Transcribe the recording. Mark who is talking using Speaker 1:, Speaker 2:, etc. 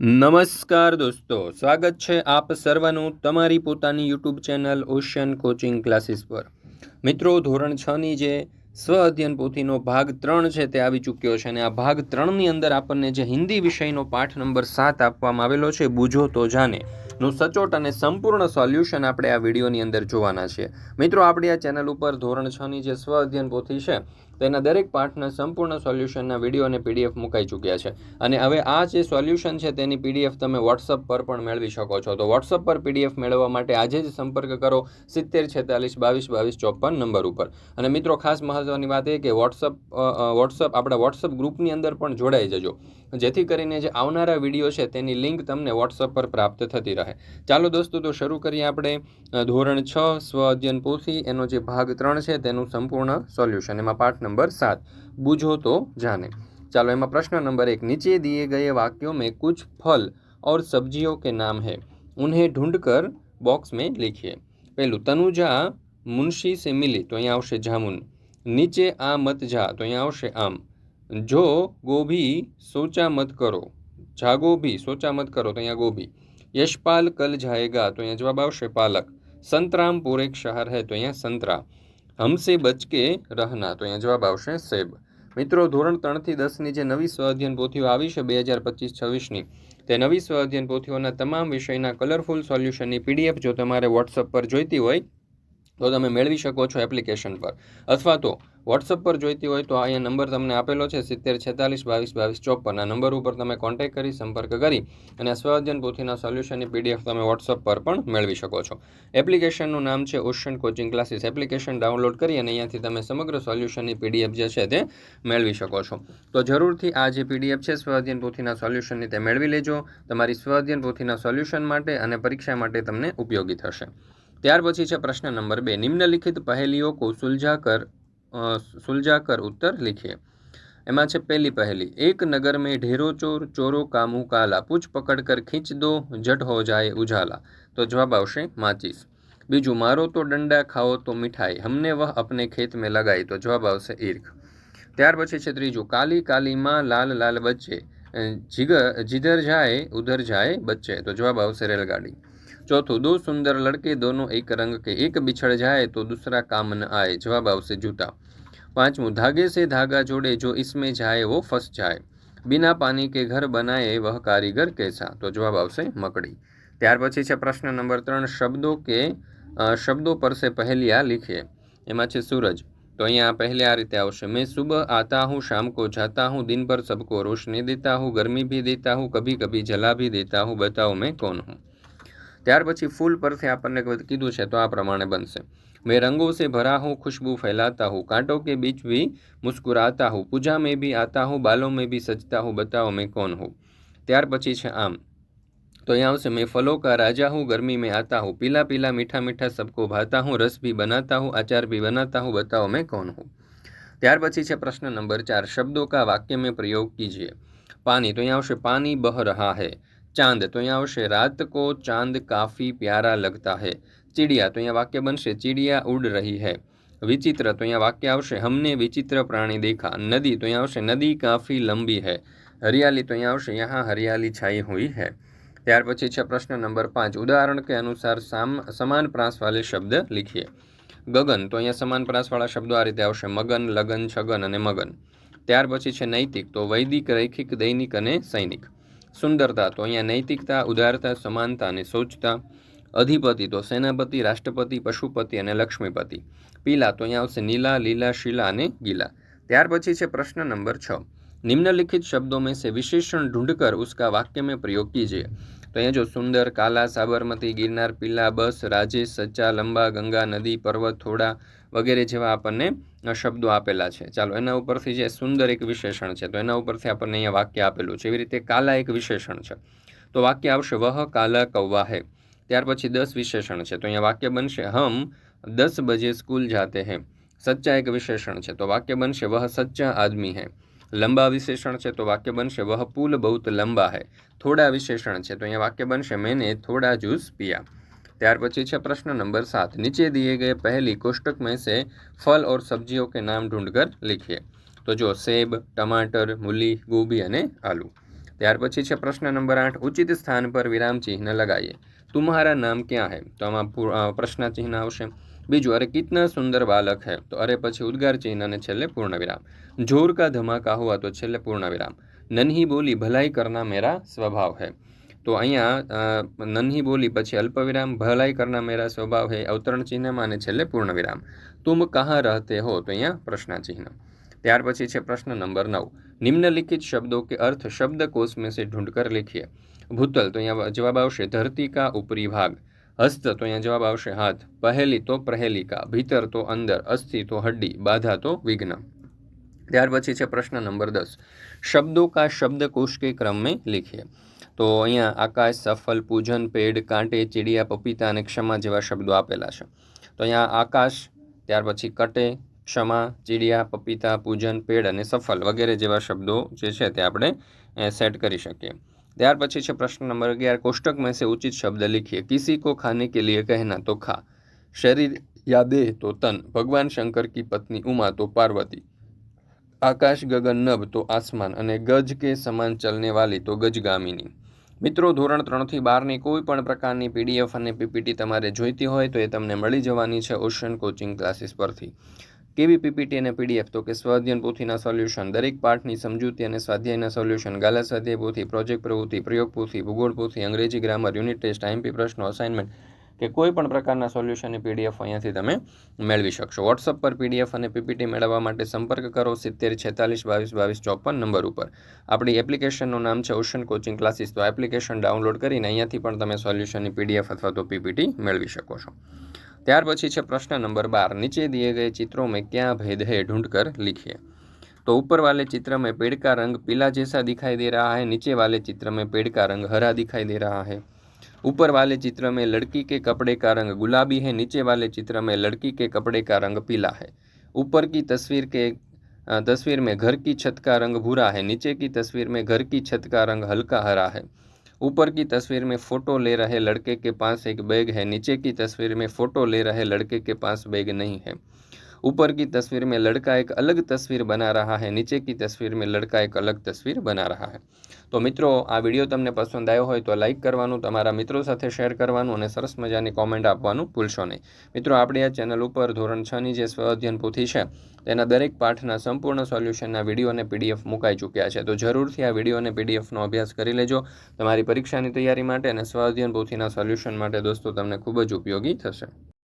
Speaker 1: નમસ્કાર દોસ્તો, સ્વાગત છે આપ સર્વનું તમારી પોતાની YouTube channel ocean coaching classes પર. મિત્રો, ધોરણ છની જે સ્વ અધ્યયન પોથીનો ભાગ ત્રણ છે તે આવી ચૂક્યો છે અને આ ભાગ ત્રણની અંદર આપણને જે હિન્દી વિષયનો પાઠ નંબર સાત આપવામાં આવેલો છે, બુજો તો જાને, નું સચોટ અને સંપૂર્ણ સોલ્યુશન આપણે આ વિડીયોની અંદર જોવાના છીએ. મિત્રો, આપણી આ ચેનલ ઉપર ધોરણ છની જે સ્વ અધ્યયન પોથી છે તેના દરેક પાઠના સંપૂર્ણ સોલ્યુશનના વીડિયો અને પીડીએફ મુકાઈ ચૂક્યા છે. અને હવે આ જે સોલ્યુશન છે તેની પીડીએફ તમે વોટ્સઅપ પર પણ મેળવી શકો છો. તો વોટ્સઅપ પર પીડીએફ મેળવવા માટે આજે જ સંપર્ક કરો સિત્તેર છેતાલીસ બાવીસ બાવીસ ચોપન નંબર ઉપર. અને મિત્રો, ખાસ મહત્ત્વની વાત એ કે વોટ્સઅપ વોટ્સઅપ આપણા વોટ્સઅપ ગ્રુપની અંદર પણ જોડાઈ જજો. જેથી કરીને જે આવનારા વીડિયો છે તેની લિંક તમને વોટ્સઅપ પર પ્રાપ્ત થતી રહે. ચાલો દોસ્તો, તો શરૂ કરીએ આપણે. ધોરણ છ સ્વ અધ્યયન પોથી. એનો જે ભાગ ત્રણ છે તેનું સંપૂર્ણ સોલ્યુશન. એમાં પાઠ नंबर सात, बुझो तो जाने। चलो एम प्रश्न नंबर एक, नीचे दिए गए वाक्यों में कुछ फल और सब्जियों के नाम है, उन्हें ढूंढकर बॉक्स में लिखिए। पहलू, तनुजा मुंशी से मिली तो यहाँ आवश्य जामुन। नीचे आ मत जा तो यहाँ आवश्य आम। जो गोभी, सोचा मत करो। जागो भी सोचा मत करो तो यहाँ गोभी। यशपाल कल जाएगा तो यहाँ जवाब आवश्य पालक। संतरामपुर एक शहर है तो यहाँ संतरा। હમસે બચકે રહના. તો અહીંયા જવાબ આવશે સેબ. મિત્રો, ધોરણ ત્રણથી દસની જે નવી સ્વઅધ્યયન પોથીઓ આવી છે, બે હજાર પચીસ, છવ્વીસની, તે નવી સ્વઅધ્યયન પોથીઓના તમામ વિષયના કલરફુલ સોલ્યુશનની પીડીએફ જો તમારે વોટ્સઅપ પર જોઈતી હોય તો તમે મેળવી શકો છો એપ્લિકેશન પર. અથવા તો વોટ્સઅપ પર જોઈતી હોય તો અહીંયા નંબર તમને આપેલો છે, સિત્તેર, છેતાલીસ, બાવીસ બાવીસ, ચોપન. આ નંબર ઉપર તમે કોન્ટેક્ટ કરી, સંપર્ક કરી અને સ્વઅધ્યયન પોથીના સોલ્યુશનની પીડીએફ તમે વોટ્સઅપ પર પણ મેળવી શકો છો. એપ્લિકેશનનું નામ છે ocean coaching classes application download કરી અને અહીંયાથી તમે સમગ્ર સોલ્યુશનની પીડીએફ જે છે તે મેળવી શકો છો. તો જરૂરથી આ જે પીડીએફ છે સ્વઅધ્યયન પોથીના સોલ્યુશનની તે મેળવી લેજો. તમારી સ્વઅધ્યયન પોથીના સોલ્યુશન માટે અને પરીક્ષા માટે તમને ઉપયોગી થશે. ત્યાર પછી છે પ્રશ્ન નંબર બે. નિમ્નલિખિત પહેલીઓ કો સુલઝાકર સુલઝાકર ઉત્તર લીખીએ. એમાં છે પહેલી પહેલી. એક નગર મેં ઢેરો ચોર, ચોરો કામુ કાલા. પૂછ પકડ કર ખીંચ દો, જટ હો જાય ઉજાલા. તો જવાબ આવશે માચીસ. બીજું, મારો તો ડંડા ખાઓ તો મીઠાઈ. હમને વહ અપને ખેત મેં લગાઈ. તો જવાબ આવશે ઈર્ખ. ત્યાર પછી છે ત્રીજું. કાલી કાલીમાં લાલ લાલ બચ્ચે. જીગર, જીધર જાય, ઉધર જાય બચ્ચે. તો જવાબ આવશે રેલગાડી. चौथों दो सुंदर लड़के दोनों एक रंग के एक बिछड़ जाए तो दूसरा काम न आए जवाब आवश्य जूता पांचवों धागे से धागा जोड़े जो इसमें जाए वो फंस जाए बिना पानी के घर बनाए वह कारीगर कैसा तो जवाब आवश्य मकड़ी ત્યાર પછી છે પ્રશ્ન નંબર ત્રણ શબ્દો કે શબ્દો પર સે પહેલિયા લીખીએ એમાં છે સૂરજ तो અહીંયા पहले आ रीते આવશે मैं सुबह आता हूँ शाम को जाता हूँ दिन भर सबको रोशनी देता हूँ गर्मी भी देता हूँ कभी कभी जला भी देता हूँ बताओ मैं कौन हूँ ત્યાર પછી ફૂલ પરથી આપણને કીધું છે તો આ પ્રમાણે બનશે मैं रंगों से भरा हूँ खुशबू फैलाता हूँ कांटों के बीच भी मुस्कुराता हूँ पूजा में भी आता हूँ बालों में भी सजता हूँ बताओ मैं कौन हूँ ત્યાર પછી છે આમ तो यहाँ से मैं फलों का राजा हूँ गर्मी में आता हूँ पीला पीला मीठा मीठा सबको भाता हूँ रस भी बनाता हूँ अचार भी बनाता हूँ बताओ मैं कौन हूँ ત્યાર પછી છે પ્રશ્ન નંબર ચાર શબ્દો કા વાક્ય में प्रयोग कीजिए पानी तो यहाँ આવશે पानी बह रहा है ચાંદ. તો અહીંયા આવશે, રાત કો ચાંદ કાફી પ્યારા લગતા હૈ. ચીડિયા. તો અહીંયા વાક્ય બનશે, ચીડિયા ઉડ રહી હૈ. વિચિત્ર. તો અહીંયા વાક્ય આવશે, હમને વિચિત્ર પ્રાણી દેખા. નદી. તો અહીંયા આવશે, નદી કાફી લંબી હૈ. હરિયાલી. તો અહીંયા આવશે, યહાં હરિયાલી છાઈ હુઈ હૈ. ત્યાર પછી છે પ્રશ્ન નંબર પાંચ. ઉદાહરણ કે અનુસાર સામ, સમાન પ્રાસવાલે શબ્દ લીખીએ. ગગન. તો અહીંયા સમાન પ્રાસવાળા શબ્દો આ રીતે આવશે, મગન, લગન, છગન અને મગન. ત્યાર પછી છે નૈતિક. તો વૈદિક, રૈખિક, દૈનિક અને સૈનિક. સુંદરતા તો અહીંયા નૈતિકતા, ઉદારતા, સમાનતા અને શૌચતા, અધિપતિ તો સેનાપતિ, રાષ્ટ્રપતિ, પશુપતિ અને લક્ષ્મીપતિ. પીલા તો અહીંયા આવશે નીલા, લીલા, શીલા અને ગીલા. ત્યાર પછી છે પ્રશ્ન નંબર છ. નિમ્નલિખિત શબ્દો મેં સે વિશેષણ ઢૂંઢકર ઉસકા વાક્ય મેં પ્રયોગ કીજીએ તો અહીંયા જો સુંદર, કાલા, સાબરમતી, ગિરનાર, પીલા, બસ, રાજેશ, સચ્ચા, લંબા, ગંગા, નદી, પર્વત, થોડા વગેરે જેવા આપણને શબ્દો આપેલા છે. ચાલો, એના ઉપરથી જે સુંદર એક વિશેષણ છે, તો એના ઉપરથી આપણને અહીંયા વાક્ય આપેલું છે. એવી રીતે કાલા એક વિશેષણ છે. તો વાક્ય આવશે, વહ કાલા કૌવાહે. ત્યાર પછી દસ વિશેષણ છે. તો અહીંયા વાક્ય બનશે, હમ, દસ બજે સ્કૂલ જાતે હે. સચ્ચા એક વિશેષણ છે. તો વાક્ય બનશે, વહ સચ્ચા આદમી હે. લંબા વિશેષણ છે. તો વાક્ય બનશે, વહ પુલ બહુત લંબા હે. થોડા વિશેષણ છે. તો અહીંયા વાક્ય બનશે, મેને થોડા જ્યુસ પીયા. ત્યાર પછી છે પ્રશ્ન નંબર સાત નીચે दिए गए पहली कोष्टक में से फल और सब्जियों के नाम ढूंढकर लिखिए तो जो सेब टमाटर मूली गोभी અને આલુ ત્યાર પછી છે પ્રશ્ન નંબર આઠ ઉચિત સ્થાન પર વિરામ ચિહ્ન લગાઈએ તુમ્હારા નામ ક્યાં હૈ તો આમાં પૂ- અ, પ્રશ્ન ચિહ્ન આવશે બીજું અરે કિતના સુંદર બાલક હૈ તો અરે પછી ઉદ્ગાર ચિહ્ન અને છેલ્લે પૂર્ણ વિરામ જોર કા ધમાકા હુઆ તો છેલ્લે પૂર્ણ વિરામ નન્હી બોલી ભલાઈ કરના મેરા સ્વભાવ હૈ तो अँ नन्ही बोली पी अल्प विराम भलाई करना मेरा स्वभाव है अवतरण चिन्ह में छे पूर्ण विराम तुम कहाँ रहते हो तो अँ प्रश्न चिन्ह त्यार प्रश्न नंबर नौ निम्नलिखित शब्दों के अर्थ शब्द कोष में से ढूंढ कर लिखिए भूतल तो अँ जवाब धरती का उपरी भाग हस्त तो अँ जवाब हाथ पहली तो प्रहेली का भीतर तो अंदर अस्थि तो हड्डी बाधा तो विघ्न त्यार प्रश्न नंबर दस शब्दों का शब्द कोश के क्रम में लिखिए તો અહીંયા આકાશ, સફલ, પૂજન, પેડ, કાંટે, ચીડિયા, પપીતા અને ક્ષમા જેવા શબ્દો આપેલા છે. તો અહીંયા આકાશ, ત્યાર પછી કટે, ક્ષમા, ચીડિયા, પપીતા, પૂજન, પેડ અને સફલ વગેરે જેવા શબ્દો જે છે તે આપણે સેટ કરી શકીએ. ત્યાર પછી છે પ્રશ્ન નંબર અગિયાર. કોષ્ટક મેં ઉચિત શબ્દ લીખીએ. કિસી કો ખાને કે લીએ કહેના તો ખા. શરીર યા દેહ તો તન. ભગવાન શંકર કી પત્ની ઉમા તો પાર્વતી. આકાશ ગગન નભ તો આસમાન. અને ગજ કે સમાન ચલને વાલી તો ગજગામિની. મિત્રો, ધોરણ ત્રણથી બારની કોઈ પણ પ્રકારની પીડીએફ અને પીપીટી તમારે જોઈતી હોય તો એ તમને મળી જવાની છે ઓશન કોચિંગ ક્લાસીસ પરથી. કેવી પીપીટી અને પીડીએફ તો કે સ્વાધ્યન પોથીના સોલ્યુશન, દરેક પાઠની સમજૂતી અને સ્વાધ્યાયના સોલ્યુશન, ગાલા સ્વાધ્યાય પોથી, પ્રોજેક્ટ પ્રવૃત્તિ, પ્રયોગ પોથી, ભૂગોળ પોથી, અંગ્રેજી ગ્રામર, યુનિટ ટેસ્ટ આઈએમપી પ્રશ્નો, અસાઇનમેન્ટ કે કોઈ પણ પ્રકારના સોલ્યુશનની પીડીએફ અહીંયાથી તમે મેળવી શકશો વોટ્સઅપ પર પીડીએફ અને પીપીટી મેળવવા માટે સંપર્ક કરો સિત્તેર છેતાલીસ બાવીસ બાવીસ ચોપન નંબર ઉપર આપણી એપ્લિકેશનનું નામ છે ઓશન કોચિંગ ક્લાસીસ તો એપ્લિકેશન ડાઉનલોડ કરીને અહીંયાથી પણ તમે સોલ્યુશનની પીડીએફ અથવા તો પીપીટી મેળવી શકો છો ત્યાર પછી છે પ્રશ્ન નંબર બાર નીચે दिए गए चित्रों में क्या भेद है ढूंढ कर लिखिए तो ऊपर वाले चित्र में पेड़ का रंग पीला जैसा दिखाई दे रहा है नीचे वाले चित्र में पेड़ का रंग हरा दिखाई दे रहा है ऊपर वाले चित्र में लड़की के कपड़े का रंग गुलाबी है, नीचे वाले चित्र में लड़की के कपड़े का रंग पीला है। ऊपर की तस्वीर के तस्वीर में घर की छत का रंग भूरा है, नीचे की तस्वीर में घर की छत का रंग हल्का हरा है। ऊपर की तस्वीर में फ़ोटो ले रहे लड़के के पास एक बैग है, नीचे की तस्वीर में फ़ोटो ले रहे लड़के के पास बैग नहीं है। ऊपर की तस्वीर में लड़का एक अलग तस्वीर बना रहा है नीचे की तस्वीर में लड़का एक अलग तस्वीर बना रहा है તો મિત્રો આ વિડીયો તમને પસંદ આવ્યો હોય તો લાઇક કરવાનું તમારા મિત્રો સાથે શેર કરવાનું અને સરસ મજાની કોમેન્ટ આપવાનું ભૂલશો નહીં મિત્રો આપણી આ ચેનલ ઉપર ધોરણ છની જે સ્વ અધ્યયન પોથી છે તેના દરેક પાઠના સંપૂર્ણ સોલ્યુશનના વિડીયો અને પીડીએફ મુકાઈ ચૂક્યા છે તો જરૂરથી આ વિડીયો અને પીડીએફનો અભ્યાસ કરી લેજો તમારી પરીક્ષાની તૈયારી માટે અને સ્વ અધ્યયન પોથીના સોલ્યુશન માટે દોસ્તો તમને ખૂબ જ ઉપયોગી થશે